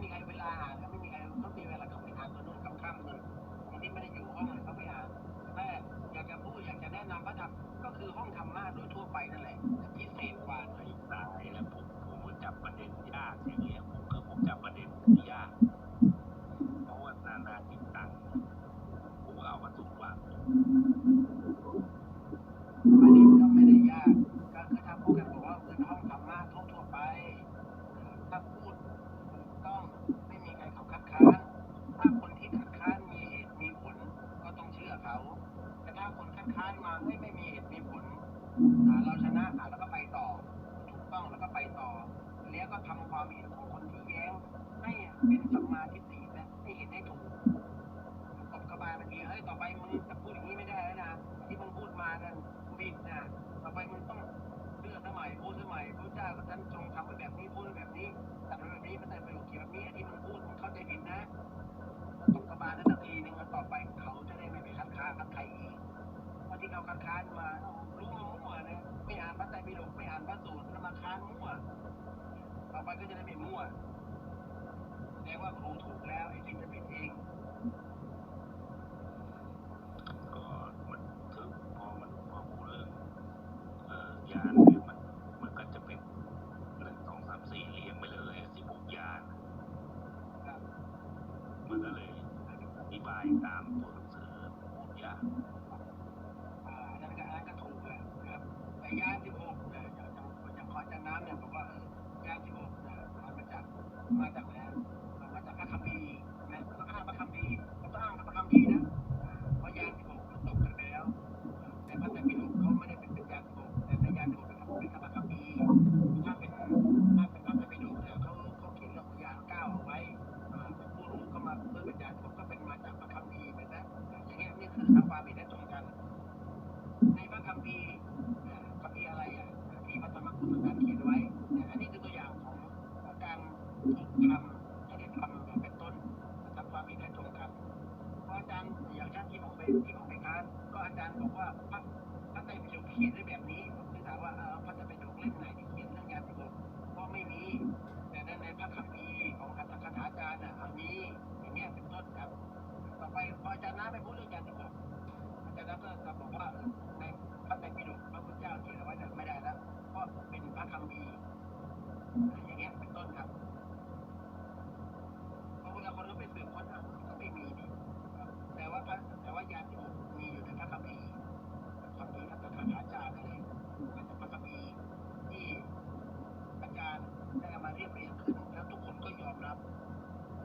มีใครเวลาอ่านก็ไม่มีใครเขามีเวลาเขาไปอ่านตัวนู้นค่ำๆเลยบางทีไม่ได้อยู่ห้องเลยเขาไปอ่านแต่อยากจะพูดอยากจะแนะนำพระธรรมก็คือห้องธรรมะโดยทั่วไปนั่นแหละ เป็นสัมมาทิฏฐิและให้เห็นให้ถูกตบกระบาลเมื่อกี้เฮ้ยต่อไปมึงจะพูดอย่างนี้ไม่ได้แล้วนะที่มึงพูดมากันผิดนะต่อไปมึงต้องเลือกสมัยพูดสมัยพระเจ้าก็ท่านทรงทำไว้แบบนี้พูดแบบนี้ตัดไว้แบบนี้มันแต่ประโยคเขียนแบบนี้ที่มึงพูดมึงเข้าใจผิดนะตบกระบาลนั้นทีหนึ่งต่อไปเขาจะได้ไม่ไปคัดค้านคัดใครอีกเพราะที่เขาคัดค้านมารู้มามั่วนะไม่อ่านพระไตรปิฎกไม่อ่านพระสูตรแล้วมาค้านมั่วต่อไปก็จะได้ไม่มั่ว ว่าครูถูกแล้วไอ้ที่จะผิดเองก็มันถึงพอมันพอพูดเรื่องเอ่อยานเนี่ยมันมันก็จะเป็นหนึ่งสองสามสี่เรียงไปเลยสิบหกยานมันก็เลยอธิบายตามตัว การถูกทำให้ได้ทำเป็นต้นทำครับความผิดให้ตรงกันเพราะอาจารย์อย่างเช่นที่ผมไปที่ผมไปค้านก็อาจารย์บอกว่าพระพระไตรปิฎกเขียนไว้แบบนี้ผมเลยถามว่าพระไตรปิฎกเล่มไหนที่เขียนเรื่องยาสิบหกก็ไม่มี แต่ในในพระคัมภีร์ของคาถาคาถาจารย์อะมีอย่างเงี้ยเป็นต้นครับ ต่อไปพออาจารย์น้าไปพูดเรื่องยาสิบหกอาจารย์น้าก็จะบอกว่าในพระไตรปิฎกพระพุทธเจ้าเขียนเอาไว้เนี่ยไม่ได้แล้วเพราะเป็นพระคัมภีร์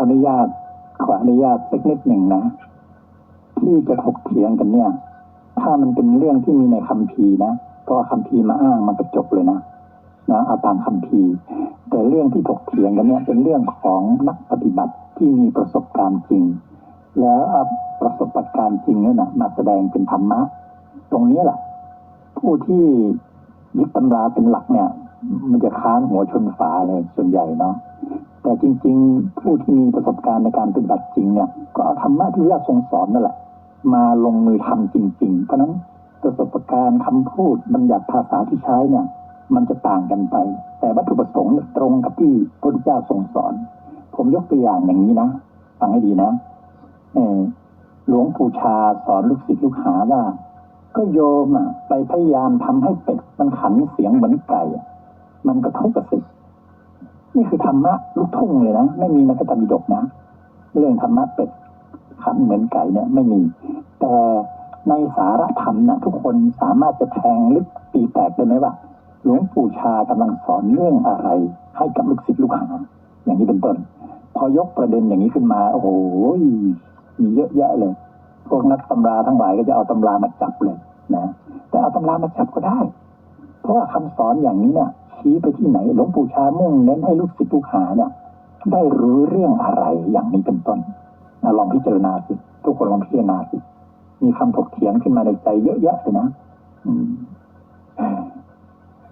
ออนุญาตขออนุญาตสักนิดหนึ่งนะ ที่จะถกเถียงกันเนี่ย ถ้ามันเป็นเรื่องที่มีในคัมภีร์นะก็คัมภีร์มาอ้างมันก็จบเลยนะนะเอาตามคัมภีร์แต่เรื่องที่ถกเถียงกันเนี่ยเป็นเรื่องของนักปฏิบัติที่มีประสบการณ์จริง แล้วประสบการณ์จริงเนี่ยนะมาแสดงเป็นธรรมะ ตรงนี้แหละผู้ที่ยึดตำราเป็นหลักเนี่ย มันจะค้านหัวชนฝาเลยส่วนใหญ่เนาะ แต่จริง ๆ ผู้ที่มีประสบการณ์ในการปฏิบัติจริงเนี่ยก็เอาธรรมะที่พระทรงสอนนั่นแหละ มาลงมือทำจริง ๆ เพราะฉะนั้นประสบการณ์คำพูดบัญญัติภาษาที่ใช้เนี่ย มันจะต่างกันไป แต่วัตถุประสงค์ตรงกับที่พระพุทธเจ้าทรงสอน ผมยกตัวอย่างอย่างนี้นะฟังให้ดีนะเออหลวงปู่ชาสอนลูกศิษย์ลูกหาว่า ก็โยมอะ ไปพยายามทำให้เป็ดมันขันเสียงเหมือนไก่มันกระทบกับสิ นี่คือธรรมะลูกทุ่งเลยนะ ไม่มีนพระธรรมปิฎกนะ เรื่องธรรมะเป็ดขันเหมือนไก่เนี่ยไม่มี แต่ในสาระธรรมนะทุกคนสามารถจะแทงลึกปีแตกได้ไหมว่าหลวงปู่ชากำลังสอนเรื่องอะไร ให้กับลูกศิษย์ลูกหาอย่างนี้เป็นต้น พอยกประเด็นอย่างนี้ขึ้นมาโอ้โหมีเยอะแยะเลย พวกนักตำราทั้งหลายก็จะเอาตำรามาจับเลยนะ แต่เอาตำรามาจับก็ได้ เพราะว่าคำสอนอย่างนี้เนี่ย ชี้ไปที่ไหนหลวงปู่ชามุ่งเน้นให้ลูกศิษย์ลูกหาเนี่ยได้รู้เรื่องอะไรอย่างนี้เป็นต้นนะลองพิจารณาสิทุกคนลองพิจารณาสิมีคำถกเถียงขึ้นมาในใจเยอะแยะเลยนะ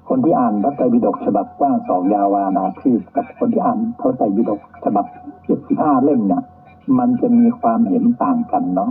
คนที่อ่านพระไตรปิฎกฉบับกว้างสองยาววานาคือกับคนที่อ่านพระไตรปิฎกฉบับเจ็ดสิบห้าเล่มเนี่ย มันจะมีความเห็นต่างกันเนาะ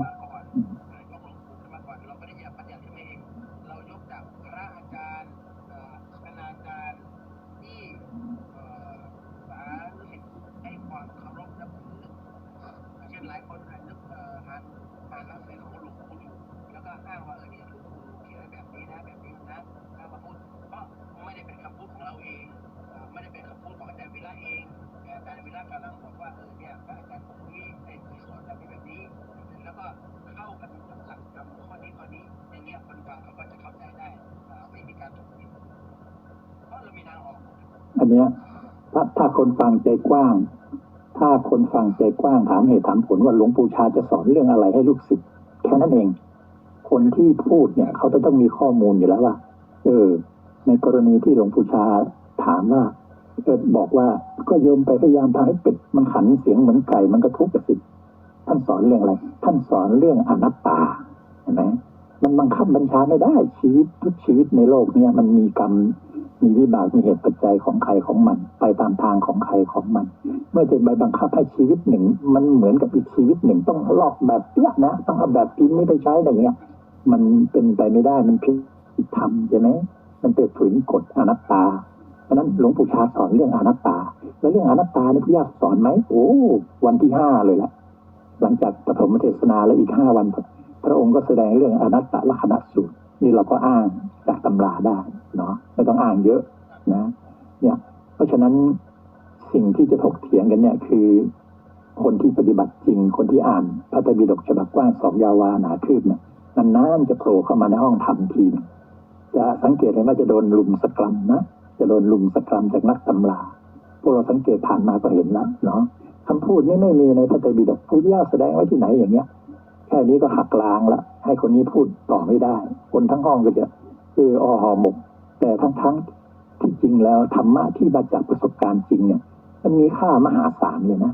นเนี้ย ถ้าถ้าคนฟังใจกว้าง ถ้าคนฟังใจกว้างถามเหตุถามผลว่าหลวงปู่ชาจะสอนเรื่องอะไรให้ลูกศิษย์แค่นั้นเอง คนที่พูดเนี่ย เขาจะต้องมีข้อมูลอยู่แล้วว่าเออ ในกรณีที่หลวงปู่ชาถามว่าเออบอกว่าก็โยมไปพยายามทำให้เป็ดมันขันเสียงเหมือนไก่มันกระทุกกับสิทธิ์ท่านสอนเรื่องอะไร ท่านสอนเรื่องอนัตตาเห็นไหมมันบังคับบัญชาไม่ได้ชีวิตทุกชีวิตในโลกเนี่ยมันมีกรรม มีวิบากมีเหตุปัจจัยของใครของมัน ไปตามทางของใครของมัน เมื่อจะไปบังคับให้ชีวิตหนึ่ง มันเหมือนกับอีกชีวิตหนึ่ง ต้องลอกแบบเปี้ยนะ ต้องเอาแบบพิมพ์นี้ไปใช้อะไรอย่างเงี้ยมันเป็นไปไม่ได้มันผิดธรรมใช่ไหมมันเป็นฝืนกฎอนัตตาเพราะนั้นหลวงปู่ชาสอนเรื่องอนัตตา แล้วเรื่องอนัตตานี่พระยาสอนไหมโอ้วันที่ห้าเลยแหละหลังจากปฐมเทศนาแล้วอีกห้าวัน พระองค์ก็แสดงเรื่องอนัตตลักษณะสูตรนี่เราก็อ้าง จากตำราได้เนาะไม่ต้องอ้างเยอะนะเนี่ยเพราะฉะนั้นสิ่งที่จะถกเถียงกันเนี่ยคือ คนที่ปฏิบัติจริง คนที่อ่านพระไตรปิฎกฉบับกว้างสองยาวาหนาคืบเนี่ยนานๆจะโผล่เข้ามาในห้องธรรมทีจะสังเกตเห็นว่าจะโดนลุมสกรัมนะจะโดนลุมสกรัมจากนักตำราพวกเราสังเกตผ่านมาก็เห็นแล้วเนาะคำพูดนี่ไม่มีในพระไตรปิฎกพุทธเจ้าแสดงไว้ที่ไหนอย่างเงี้ย แค่นี้ก็หักล้างละให้คนนี้พูดต่อไม่ได้ คนทั้งห้องก็จะ เอออหอหมก แต่ทั้งๆที่จริงแล้วธรรมะที่มาจากประสบการณ์จริงเนี่ย มันมีค่ามหาศาลเลยนะ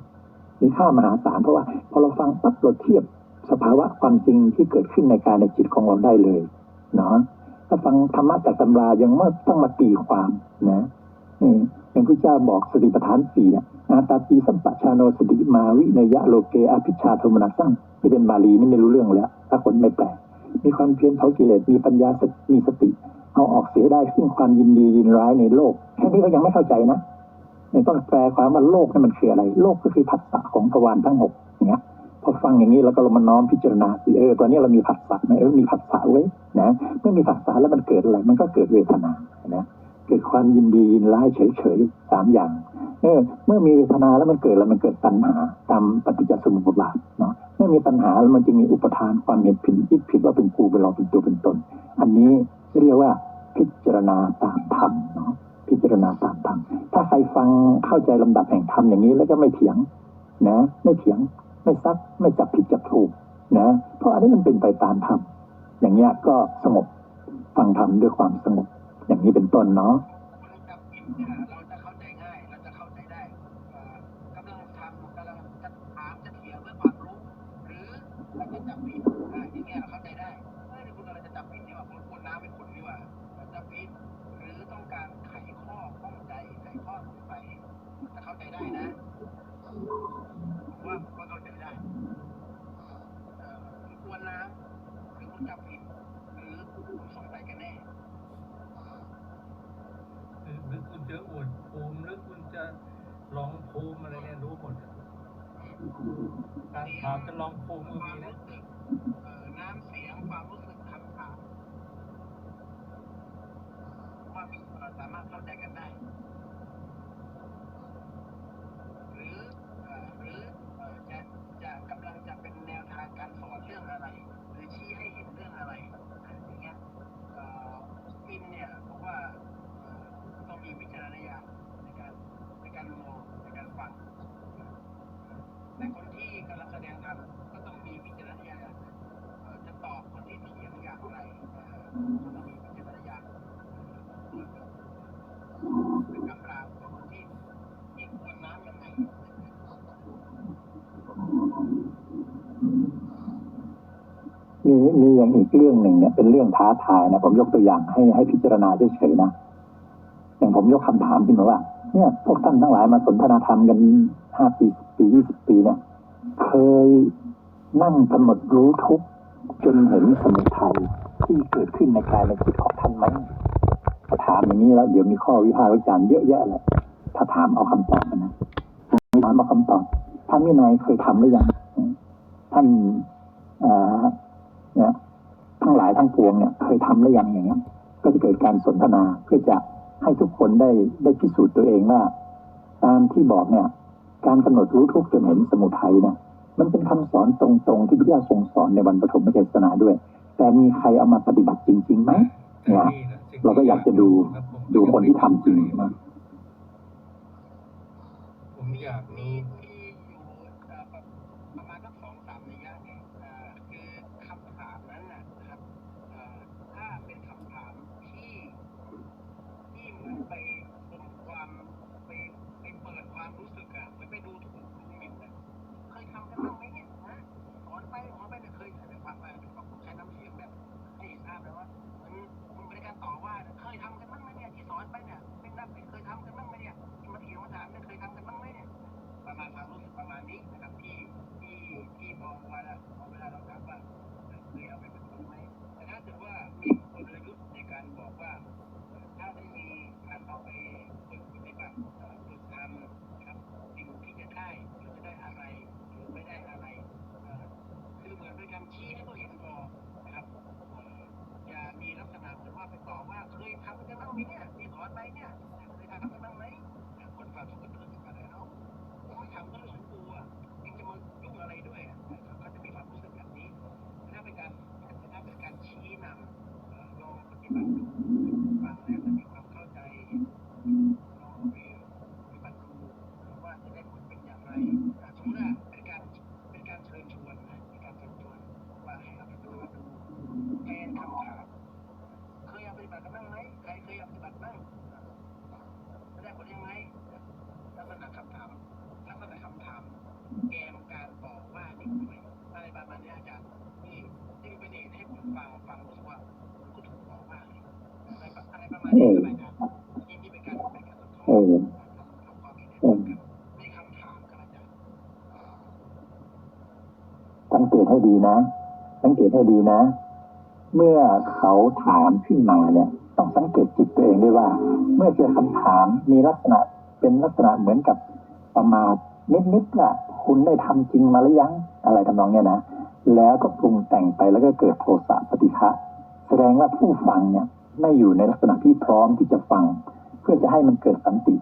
มีค่ามหาศาลเพราะว่าพอเราฟังปั๊บเราเทียบสภาวะความจริงที่เกิดขึ้นในกายในจิตของเราได้เลยเนาะถ้าฟังธรรมะจากตำรายังไม่ต้องมาตีความนะอย่างพระเจ้าบอกสติปัฏฐานสี่เนี่ยอาตาปีสัมปชาโนสติมาวิเนยะโลเกอภิชาโทมนัสสั่งที่เป็นบาลีนี่ไม่รู้เรื่องแล้ว ถ้าคนไม่แปลมีความเพียรเผากิเลสมีปัญญาสติมีสติ เอาออกเสียได้ซึ่งความยินดียินร้ายในโลกแค่นี้ก็ยังไม่เข้าใจนะยังต้องแปลความว่าโลกนั่นมันคืออะไร โลกก็คือผัสสะของทวารทั้งหกอย่างเงี้ยพอฟังอย่างนี้แล้วก็เรามาน้อมพิจารณาสิเออตอนนี้เรามีผัสสะไหมเออมีผัสสะไว้นะเมื่อมีผัสสะแล้วมันเกิดอะไร มันก็เกิดเวทนานะเกิดความยินดียินร้ายเฉยๆสามอย่างเออเมื่อมีเวทนาแล้วมันเกิดแล้วมันเกิดตัณหาตามปฏิจจสมุปบาทเนาะเมื่อมีตัณหาแล้วมันจึงมีอุปทานความเห็นผิดยึดผิดว่าเป็นกูเป็นเราเป็นตัวเป็นตน อันนี้ เรียกว่าพิจารณาตามธรรมเนาะพิจารณาตามธรรมถ้าใครฟังเข้าใจลำดับแห่งธรรมอย่างนี้แล้วก็ไม่เถียงนะไม่เถียงไม่ซักไม่จับผิดจับถูกนะเพราะอันนี้มันเป็นไปตามธรรมอย่างเงี้ยก็สงบฟังธรรมด้วยความสงบ อย่างนี้เป็นต้นเนาะ การถามจะลองโคมือมีนะ มีมีอย่างอีกเรื่องหนึ่งเนี่ยเป็นเรื่องท้าทายนะผมยกตัวอย่างให้ให้พิจารณาเฉยๆนะอย่างผมยกคำถามขึ้นมาว่า เนี่ย พวกท่านทั้งหลายมาสนทนาธรรมกันห้าปีสิบปียี่สิบปีเนี่ย เคยนั่งกำหนดรู้ทุกจนเห็นสมุทัยที่เกิดขึ้นในกายในจิตของท่านไหมถ้าถามอย่างนี้แล้ว เดี๋ยวมีข้อวิพากษ์วิจารณ์เยอะแยะเลยถ้าถามเอาคำตอบนะถามเอาคำตอบท่านวินัยเคยทำหรือยังท่านอ่า นี่ยทั้งหลายทั้งปวงเนี่ยเคยทำหรือยังอย่างเงี้ยก็จะเกิดการสนทนาเพื่อจะให้ทุกคนได้ได้พิสูจน์ตัวเองว่าตามที่บอกเนี่ย การกำหนดรู้ทุกจนเห็นสมุทัยเนี่ยมันเป็นคำสอนตรงๆที่พระเจ้าทรงสอนในวันปฐมเทศนาด้วย แต่มีใครเอามาปฏิบัติจริงๆไหมเนี่ยเราก็อยากจะดูดูคนที่ทำจริงนะผมอยากมีามครับอาจารย์สังเกตให้ดีนะ สังเกตให้ดีนะ เมื่อเขาถามขึ้นมาเนี่ย ต้องสังเกตจิตตัวเองด้วยว่า เมื่อเจอคำถามมีลักษณะเป็นลักษณะเหมือนกับประมาทนิดๆล่ะ คุณได้ทำจริงมาหรือยัง อะไรทำนองเนี้ยนะ แล้วก็ปรุงแต่งไปแล้วก็เกิดโทสะปฏิฆะแสดงว่าผู้ฟังเนี่ย ไม่อยู่ในลักษณะที่พร้อมที่จะฟัง เพื่อจะให้มันเกิดสันติ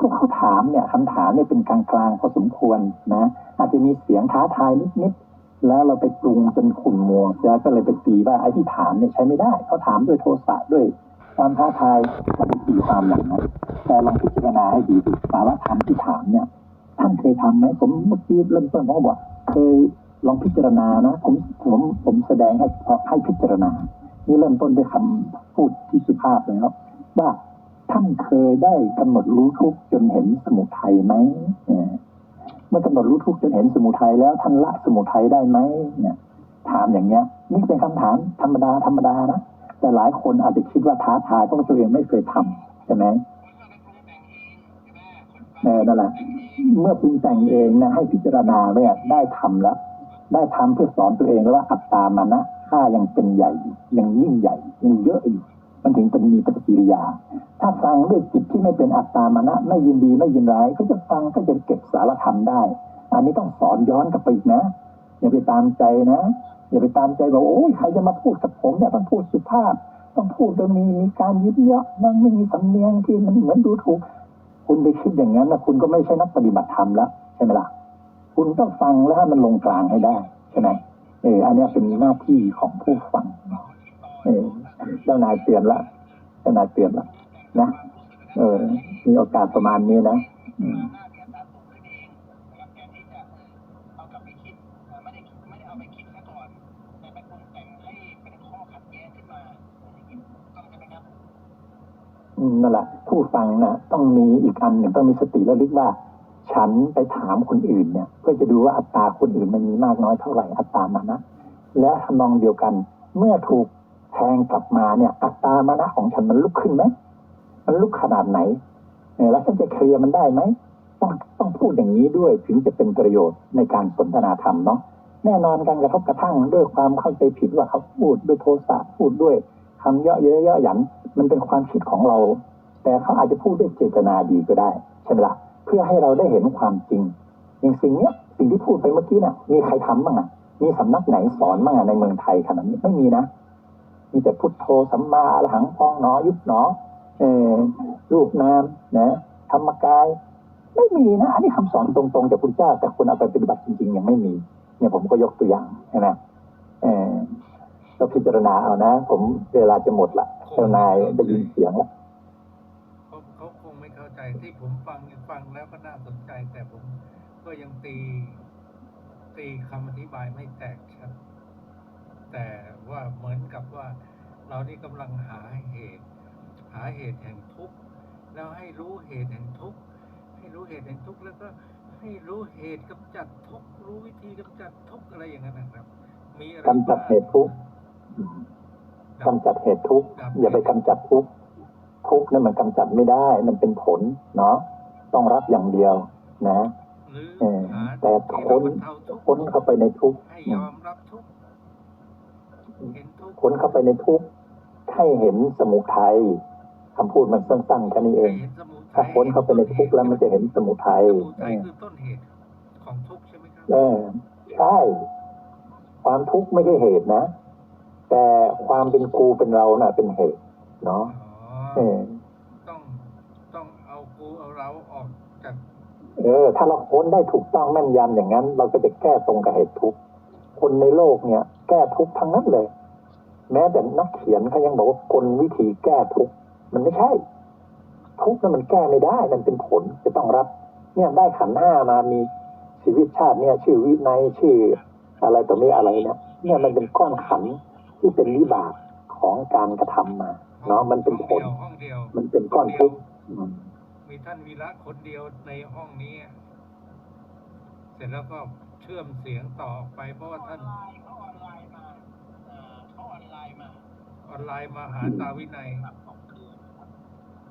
ก็เขาถามเนี่ยคำถามเนี่ยเป็นกลางๆพอสมควรนะ อาจจะมีเสียงท้าทายนิดๆแล้วเราไปปรุงจนขุ่นมัวแล้วก็เลยไปตีว่าไอ้ที่ถามเนี่ยใช้ไม่ได้เขาถามด้วยโทสะด้วยความท้าทายก็ไปตีความอย่างนั้นแต่ลองพิจารณาให้ดีดูสาระธรรมที่ถามเนี่ย ท่านเคยทำไหมผมเมื่อกี้เริ่มต้นผมก็บอกเคยลองพิจารณานะ ผมผมผมแสดงให้ให้พิจารณา นี่เริ่มต้นด้วยคำพูดที่สุภาพเลยครับว่าท่านเคยได้กำหนดรู้ทุกข์จนเห็นสมุทัยไหมเมื่อกำหนดรู้ทุกข์จนเห็นสมุทัยแล้วท่านละสมุทัยได้ไหมเนี่ย ถามอย่างเงี้ย นี่เป็นคำถามธรรมดาธรรมดานะแต่หลายคนอาจจะคิดว่าท้าทายเพราะตัวเองไม่เคยทำใช่ไหมคนก็ไปปรุงแต่งเองใช่ไหมคนฟังเออนั่นแหละเมื่อปรุงแต่งเองนะให้พิจารณาเนี่ยได้ทำแล้ว ได้ทำเพื่อสอนตัวเองแล้วว่าอัตตามานะ ข้ายังเป็นใหญ่ยังยิ่งใหญ่ยังเยอะอยู่มันถึงเป็นมีปฏิกิริยา ถ้าฟังด้วยจิตที่ไม่เป็นอัตตามานะ ไม่ยินดีไม่ยินร้าย ก็จะฟังก็จะเก็บสารธรรมได้ อันนี้ต้องสอนย้อนกลับไปอีกนะ อย่าไปตามใจนะ อย่าไปตามใจบอกโอ้ยใครจะมาพูดกับผมเนี่ยต้องพูดสุภาพ ต้องพูดโดยมีมีการยิ้มเยาะมันไม่มีสำเนียงที่มันเหมือนดูถูก คุณไปคิดอย่างนั้นนะคุณก็ไม่ใช่นักปฏิบัติธรรมแล้วใช่ไหมล่ะ คุณต้องฟังแล้วให้มันลงกลางให้ได้ใช่ไหม เอออันนี้เป็นหน้าที่ของผู้ฟังเออเจ้านายเปลี่ยนละเจ้านายเปลี่ยนละนะเออมีโอกาสประมาณนี้นะนั่นแหละผู้ฟังนะต้องมีอีกอันหนึ่งต้องมีสติระลึกว่า ฉันไปถามคนอื่นเนี่ยเพื่อจะดูว่าอัตราคนอื่นมันมีมากน้อยเท่าไหร่อัตรามานะและทำนองเดียวกัน เมื่อถูกแทงกลับมาเนี่ย อัตรามานะของฉันมันลุกขึ้นไหมมันลุกขนาดไหนแล้วฉันจะเคลียร์มันได้ไหมต้องต้องพูดอย่างนี้ด้วยถึงจะเป็นประโยชน์ในการสนทนาธรรมเนาะแน่นอนการกระทบกระทั่งด้วยความเข้าใจผิดว่าเขาพูดด้วยโทสะพูดด้วยคำเยาะเย้ยเยาะหยันมันเป็นความคิดของเรา แต่เขาอาจจะพูดด้วยเจตนาดีก็ได้ใช่ไหมล่ะ เพื่อให้เราได้เห็นความจริง อย่างสิ่งเนี้ยสิ่งที่พูดไปเมื่อกี้เนี่ยมีใครทำบ้างอะมีสำนักไหนสอนบ้างอะในเมืองไทยขนาดนี้ไม่มีนะ มีแต่พุทโธสัมมาอรหังพองหนอยุบหนอเออรูปนามนะธรรมกาย ไม่มีนะอันนี้คำสอนตรงๆจากพุทธเจ้า แต่คนเอาไปปฏิบัติจริงๆ ยังไม่มี เนี่ยผมก็ยกตัวอย่างใช่ไหมเออก็พิจารณาเอานะ ผมเวลาจะหมดละเจ้านายได้ยินเสียงละ ใจที่ผมฟังฟังแล้วก็น่าสนใจ แต่ผมก็ยังตีตีคำอธิบายไม่แตกชัดแต่ว่าเหมือนกับว่าเรานี่กำลังหาเหตุ หาเหตุแห่งทุกข์แล้วให้รู้เหตุแห่งทุกข์ให้รู้เหตุแห่งทุกข์แล้วก็ให้รู้เหตุกำจัดทุกข์รู้วิธีกำจัดทุกข์อะไรอย่างนั้นนะครับ มีอะไรกำจัดเหตุทุกข์กำจัดเหตุทุกข์อย่าไปกำจัดทุกข์ ทุกข์นั่นมันกำจัดไม่ได้ มันเป็นผลเนาะต้องรับอย่างเดียวนะแต่ที่ค้นบรรเทาทุกข์ค้นเข้าไปในทุกข์ให้นทุกข์ค้นเข้าไปในทุกข์ให้เห็นสมุทัยคำพูดมันสั้นๆแค่นี้เองพ้นสมุทัยถ้าค้นเข้าไปในทุกข์แล้วมันจะเห็นสมุทัยสมุทัยคือต้นเหตุของทุกข์ใช่ไหมครับเอใช่ ความทุกข์ไม่ใช่เหตุนะ แต่ความเป็นกูเป็นเราน่ะ เป็นเหตุ เนาะ ต้องต้องเอากูเอาเราออกจากเออ ถ้าเราค้นได้ถูกต้องแม่นยำอย่างนั้น เราก็จะแก้ตรงกับเหตุทุกข์คนในโลกเนี่ย แก้ทุกข์ทั้งนั้นเลย แม้แต่นักเขียนเขายังบอกว่ากลวิธีแก้ทุกข์มันไม่ใช่ ทุกข์นั้นมันแก้ไม่ได้มันเป็นผลจะต้องรับ เนี่ยได้ขันห้ามามีชีวิตชาติเนี่ย ชื่อวินัยชื่อ อะไรต่อมีอะไรเนี่ยเนี่ยมันเป็นก้อนขันที่เป็นวิบากของการกระทำมา เนาะมันเป็นผลห้องเดียวมันเป็นก้อนทุกข์อืมมีท่านวีระคนเดียวในห้องนี้ เสร็จแล้วก็เชื่อมเสียงต่อออกไปเพราะว่าท่านไลน์เขาออนไลน์มาเอ่อเขาออนไลน์มา ออนไลน์มาหาตาวินัยครับสองคืน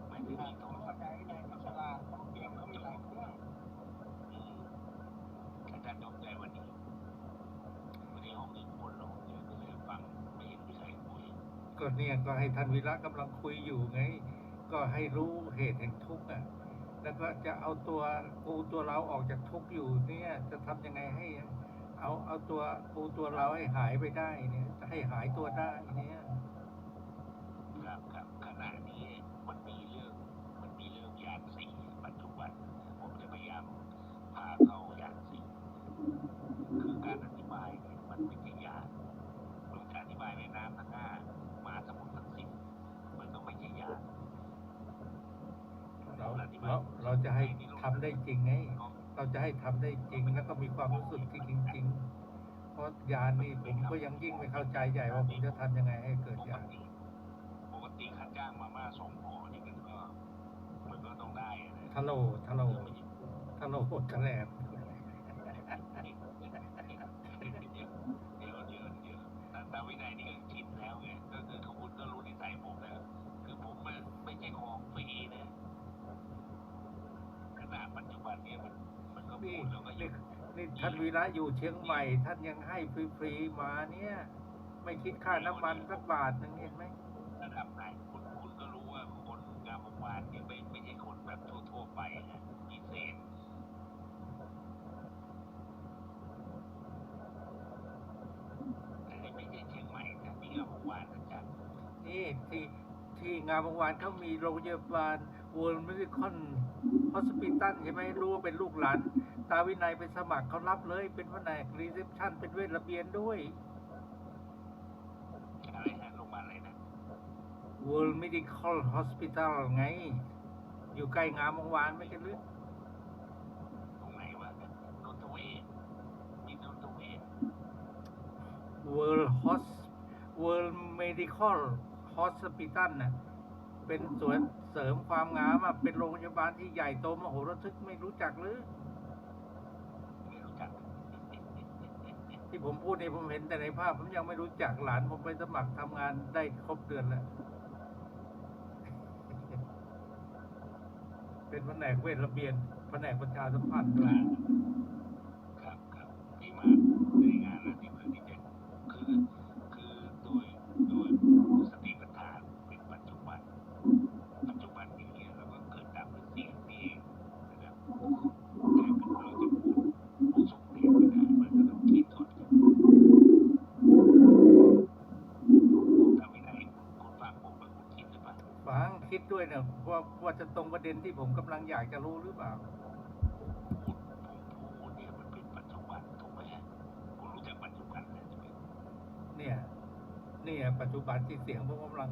ไม่ได้มีโทร เขา ศัพท์ ใจในมัชลาเขาเตรียมเขามีหลายเครื่อง อาจารย์ยกใจวันนี้วันนี้ห้องนี้คนลงเยอะก็เลยฟังไม่เห็นมีใครคุย ก็ เนี่ยก็ให้ท่านวิระกำลังคุยอยู่ไง ก็ให้รู้เหตุแห่งทุกข์อะแล้วก็จะเอาตัวกูตัวเราออกจากทุกข์อยู่เนี่ยจะทำยังไงให้ เอาเอาตัวกูตัวเราให้หายไปได้เนี่ยจะให้หายตัวได้เนี่ยครับครับขนาดมีเรื่องมันมีเรื่องยานสี่ปัจจุบันผมจะพยายามพาเข้ายานสี่คือการอธิบายเนี่ยมันไม่ใช่ยานมันการอธิบายในน้ำทั้งห้ามาสมุทรทั้งสิบมันก็ไม่ใช่ยาน เราเราเราจะให้ทำ ได้จริงไงเราจะให้ทำได้จริง แล้วก็มีความรู้สึกที่จริง ๆ เพราะยานนี่ผมก็ยังยิ่งไม่เข้าใจใหญ่ว่าผมจะทำยังไงให้เกิดปกยานติปกติค่าจ้างมาม่าสองห่อนี่มันก็มันก็ต้องได้นะทะโลทะโลทะโลทะแหลมเดี๋ยวเดี๋ยวเดี๋ยวแต่แต่วินัยนี่ก็ชินแล้วไงก็คือเขาคุณก็รู้นิสัยผมแล้วคือผมไม่ไม่ใช่ของันเนี่มันมันก็พูดแล้วก็ยิ่งนี่ท่านวีระอยู่เชียงใหม่ ท่านยังให้ฟรีๆมาเนี่ย ไม่คิดค่าน้ำมันสักบาทนึ่งเห็นไหมระดับไหนคุณคุณก็รู้ว่าคนงามวานเนี่ยไม่ไม่ใช่คนแบบทั่วๆไปนะมีเศษไม่ใช่เชียงใหม่นะที่งามวานนะจ๊ะนี่ที่ที่งามวานเขามีโรงพยาบาลวอลมิคอน World Medical Hospital ใช่ไหมรู้ว่าเป็นลูกหลาน ตาวินัยไปสมัครเขารับเลย เป็นแผนกรีเซพชันเป็นเวชระเบียนด้วยอะไรนะโรงพยาบาลอะไรนะ World Medical Hospital ไง อยู่ใกล้งามวงวานไม่ใช่หรือตรงไหนวะนนทเวศมีนนทเวศ World Hos World Medical Hospital น่ะ เป็นสวนเสริมความงามอะเป็นโรงพยาบาลที่ใหญ่โตมโหฬารทึกไม่รู้จักหรือ ไม่รู้จัก ที่ผมพูดนี่ผมเห็นแต่ในภาพ ผมยังไม่รู้จักหลาน ผมไปสมัครทำงานได้ครบเดือนแล้ว เป็นแผนกเวชระเบียนแผนกประชาสัมพันธ์ด้วยครับครับที่มาในงานนะที่มาที่เด็ดคือคือโดยโดยสติปัฏฐานเป็นปัจจุบัน ปัจจุบันนี้เราก็เกิดดับเป็นเสียงนี่เองนะครับแต่เราจะพูดผู้ส่งเสียงไม่ได้มันก็ต้องคิดก่อนคุณทำไม่ได้คุณฟังผมแล้วคุณคิดหรือเปล่า ฟั งคิดด้วยนะว่าว่าจะตรงประเด็นที่ผมกำลังอยากจะรู้หรือเปล่าพูดผมพูดเนี่ยมันเป็นปัจจุบันถูกไหมฮะคุณรู้จักปัจจุบันนะใช่ไหมเนี่ย เนี่ย ปัจจุบันที่เสียงผมกำลัง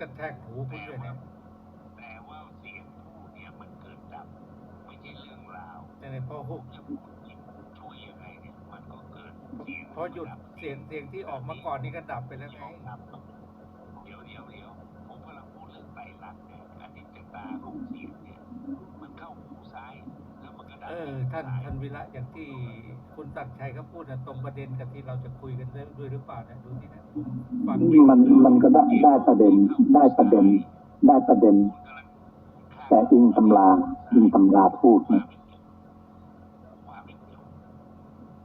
กระแทกหูคุณด้วยเนี่ยแต่ว่าเสียงพูดเนี่ยมันเกิดดับไม่ใช่เรื่องราวแต่ในพอหุกจะพูดจริงช่วยยังไงเนี่ยมันก็เกิดเสียงพอหยุดเสียงเสียงที่ออกมาก่อนนี่ก็ดับไปแล้วไง เออท่านท่านวิระอย่างที่คุณตัดชัยเขาพูดนะตรงประเด็นกับที่เราจะคุยกันด้วยหรือเปล่าเนี่ยดูนี่นะผมฟังไม่มันมันก็ได้ได้ประเด็นได้ประเด็นได้ประเด็น แต่อิงตำราอิงตำราพูดนะว่าไม่เกี่ยว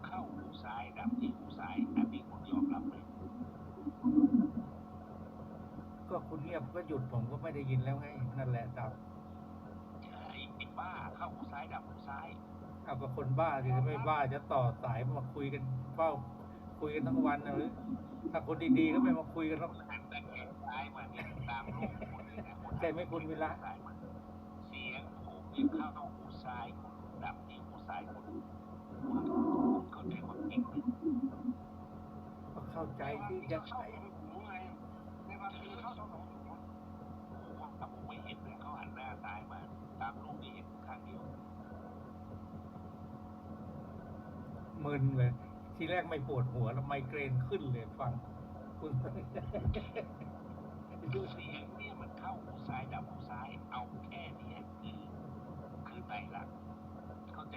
เข้าหูซ้ายดับที่หูซ้ายอันนี้คุณยอมรับไหมก็คุณเงียบก็หยุดผมก็ไม่ได้ยินแล้วไงนั่นแหละดับไอ้ไอ้ บ้าเข้าหูซ้ายดับหูซ้ายเอากับคนบ้าสิถ้าไม่บ้าจะต่อสายมาคุยกันเฝ้าคุยกันทั้งวันนะหรือถ้าคนดีๆก็ไม่มาคุยกันหรอกหันตะแคงซ้ายมาเนี่ยตามรูปคุณเลยนะใช่ไหมคุณวิระซ้ายมาเสียงผมเนี่ยเข้าหูซ้ายคุณดับที่หูซ้ายคุณคุณคุณเข้าใจความจริงไหมก็เข้าใจที่จะเข้าหูไงในบางทีเข้าสองสองหูผมถ้าผมไม่เห็นเลยเขาหันหน้าซ้ายมาตามรูปที่เห็นข้างเดียว มึนเลย ทีแรกไม่ปวดหัวแล้วไมเกรนขึ้นเลยฟัง คุณเสียงเนี่ยมันเข้าหูซ้ายดับหูซ้ายเอาแค่นี้คือคือไตรลักเข้าใจ